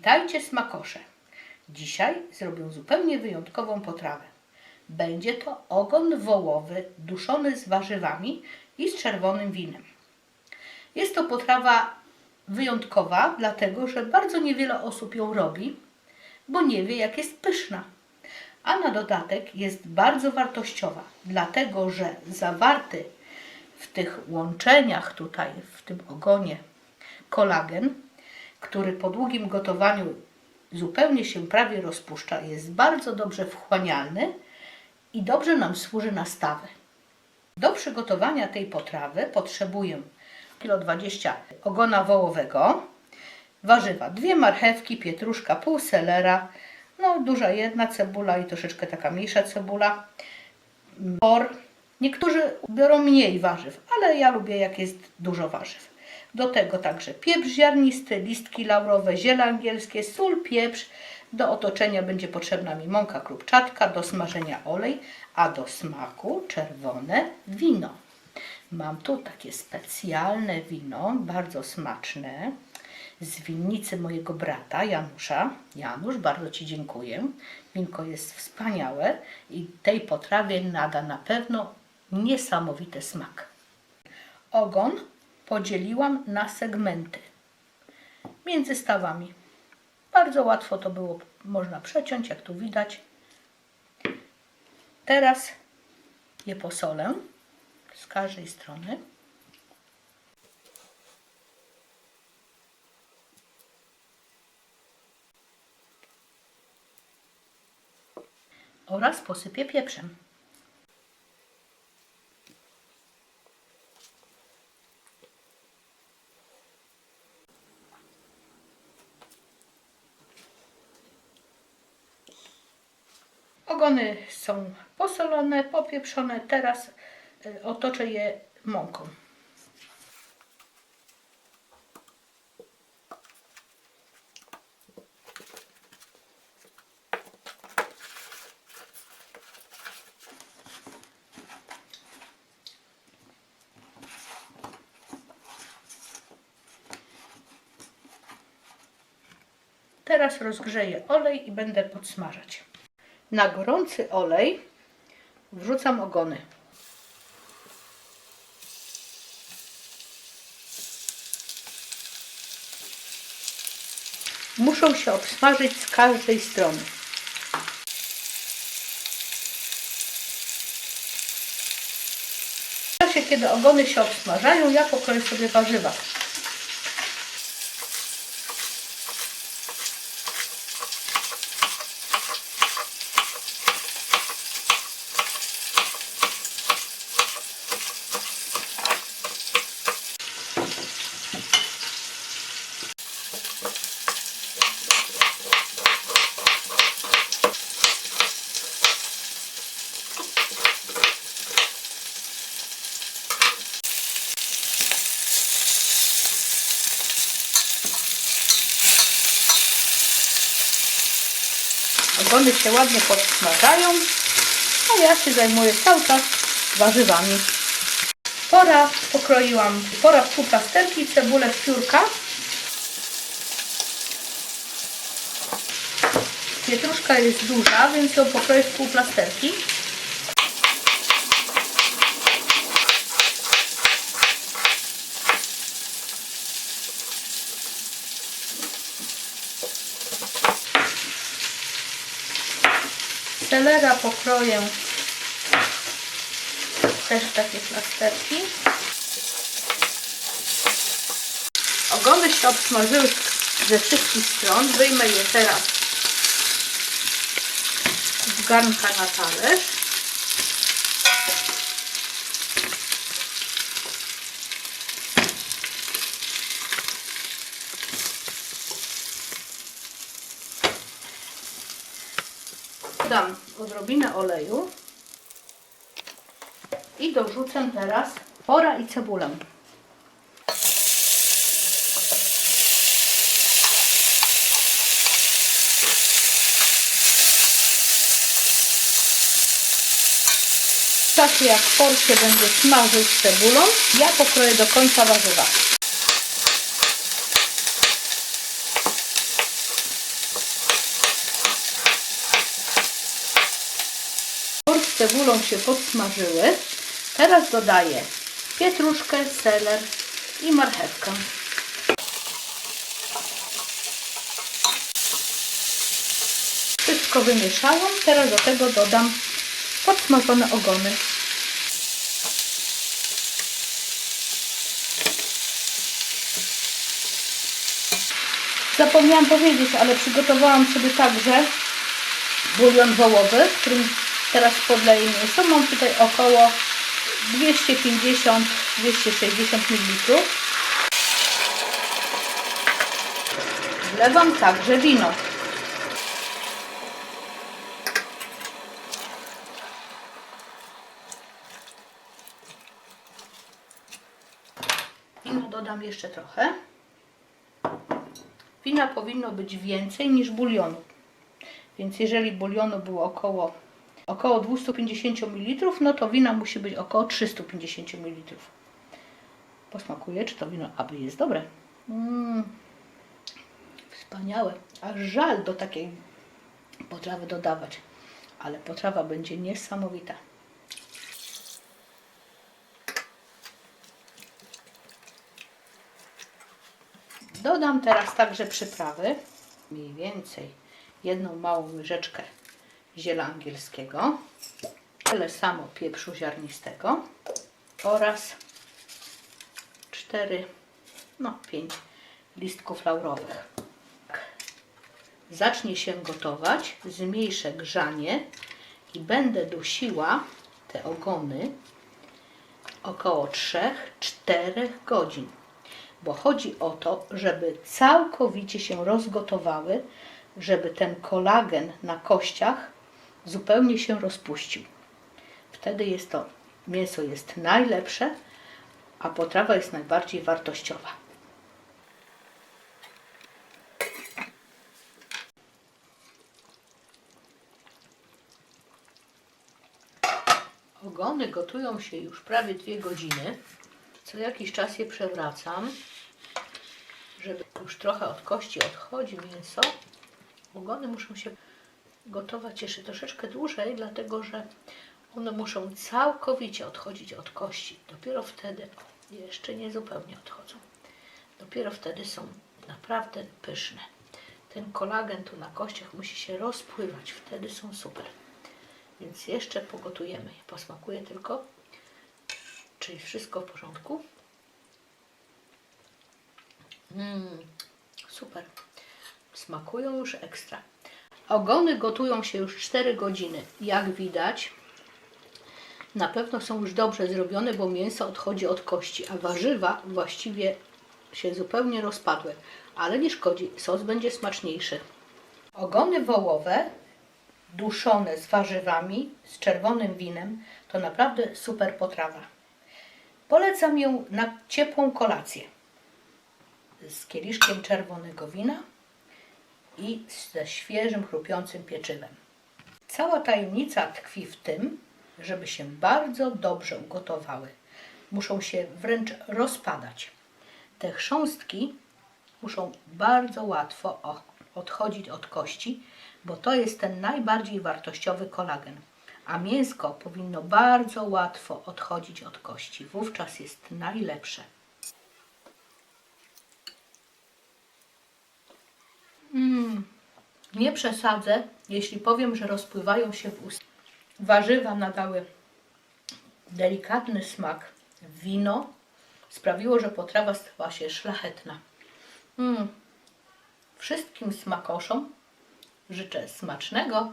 Witajcie smakosze. Dzisiaj zrobię zupełnie wyjątkową potrawę. Będzie to ogon wołowy duszony z warzywami i z czerwonym winem. Jest to potrawa wyjątkowa, dlatego że bardzo niewiele osób ją robi, bo nie wie, jak jest pyszna. A na dodatek jest bardzo wartościowa, dlatego że zawarty w tych łączeniach tutaj, w tym ogonie, kolagen, który po długim gotowaniu zupełnie się prawie rozpuszcza, jest bardzo dobrze wchłanialny i dobrze nam służy na stawy. Do przygotowania tej potrawy potrzebuję 1,20 kg ogona wołowego, warzywa, dwie marchewki, pietruszka, pół selera, no duża jedna cebula i troszeczkę taka mniejsza cebula, por. Niektórzy biorą mniej warzyw, ale ja lubię jak jest dużo warzyw. Do tego także pieprz ziarnisty, listki laurowe, ziele angielskie, sól, pieprz. Do otoczenia będzie potrzebna mi mąka krupczatka, do smażenia olej, a do smaku czerwone wino. Mam tu takie specjalne wino, bardzo smaczne, z winnicy mojego brata Janusza. Janusz, bardzo Ci dziękuję. Winko jest wspaniałe i tej potrawie nada na pewno niesamowity smak. Ogon podzieliłam na segmenty między stawami. Bardzo łatwo to było można przeciąć, jak tu widać. Teraz je posolę z każdej strony. Oraz posypię pieprzem. Ogony są posolone, popieprzone. Teraz y, otoczę je mąką. Teraz rozgrzeję olej i będę podsmażać. Na gorący olej wrzucam ogony. Muszą się obsmażyć z każdej strony. W czasie, kiedy ogony się obsmażają, ja pokroję sobie warzywa. Ogony się ładnie podsmażają, a ja się zajmuję cały czas warzywami. Pora pokroiłam, pora pół cebulę w piórka. Pietruszka jest duża, więc ją pokroję w plasterki. Selera pokroję też w takie plasterki. Ogony się obsmażyły ze wszystkich stron. Wyjmę je teraz z garnka na talerz. Dodam odrobinę oleju i dorzucę teraz pora i cebulę. Czasie jak por się będzie smażył z cebulą, ja pokroję do końca warzywa. Cebulą się podsmażyły. Teraz dodaję pietruszkę, seler i marchewkę. Wszystko wymieszałam. Teraz do tego dodam podsmażone ogony. Zapomniałam powiedzieć, ale przygotowałam sobie także bulion wołowy, w którym teraz podleję mięso. Mam tutaj około 250-260 ml. Wlewam także wino. Wina dodam jeszcze trochę. Wina powinno być więcej niż bulionu. Więc jeżeli bulionu było około, około 250 ml, no to wina musi być około 350 ml. Posmakuję, czy to wino aby jest dobre. Mm, wspaniałe. Aż żal do takiej potrawy dodawać. Ale potrawa będzie niesamowita. Dodam teraz także przyprawy. Mniej więcej jedną małą łyżeczkę ziela angielskiego. Tyle samo pieprzu ziarnistego oraz 4, no 5 listków laurowych. Zacznie się gotować, zmniejszę grzanie i będę dusiła te ogony około 3-4 godzin bo chodzi o to, żeby całkowicie się rozgotowały, żeby ten kolagen na kościach zupełnie się rozpuścił. Wtedy jest to mięso jest najlepsze, a potrawa jest najbardziej wartościowa. Ogony gotują się już prawie dwie godziny. Co jakiś czas je przewracam, żeby już trochę od kości odchodzi mięso. Ogony muszą się gotować jeszcze troszeczkę dłużej, dlatego że one muszą całkowicie odchodzić od kości. Dopiero wtedy, jeszcze nie zupełnie odchodzą, dopiero wtedy są naprawdę pyszne. Ten kolagen tu na kościach musi się rozpływać, wtedy są super. Więc jeszcze pogotujemy je. Posmakuję tylko. Czyli wszystko w porządku? Mmm, super. Smakują już ekstra. Ogony gotują się już 4 godziny. Jak widać, na pewno są już dobrze zrobione, bo mięso odchodzi od kości, a warzywa właściwie się zupełnie rozpadły. Ale nie szkodzi, sos będzie smaczniejszy. Ogony wołowe duszone z warzywami, z czerwonym winem, to naprawdę super potrawa. Polecam ją na ciepłą kolację z kieliszkiem czerwonego wina i ze świeżym, chrupiącym pieczywem. Cała tajemnica tkwi w tym, żeby się bardzo dobrze ugotowały. Muszą się wręcz rozpadać. Te chrząstki muszą bardzo łatwo odchodzić od kości, bo to jest ten najbardziej wartościowy kolagen. A mięsko powinno bardzo łatwo odchodzić od kości. Wówczas jest najlepsze. Mm, nie przesadzę, jeśli powiem, że rozpływają się w ust. Warzywa nadały delikatny smak. Wino sprawiło, że potrawa stała się szlachetna. Mm. Wszystkim smakoszom życzę smacznego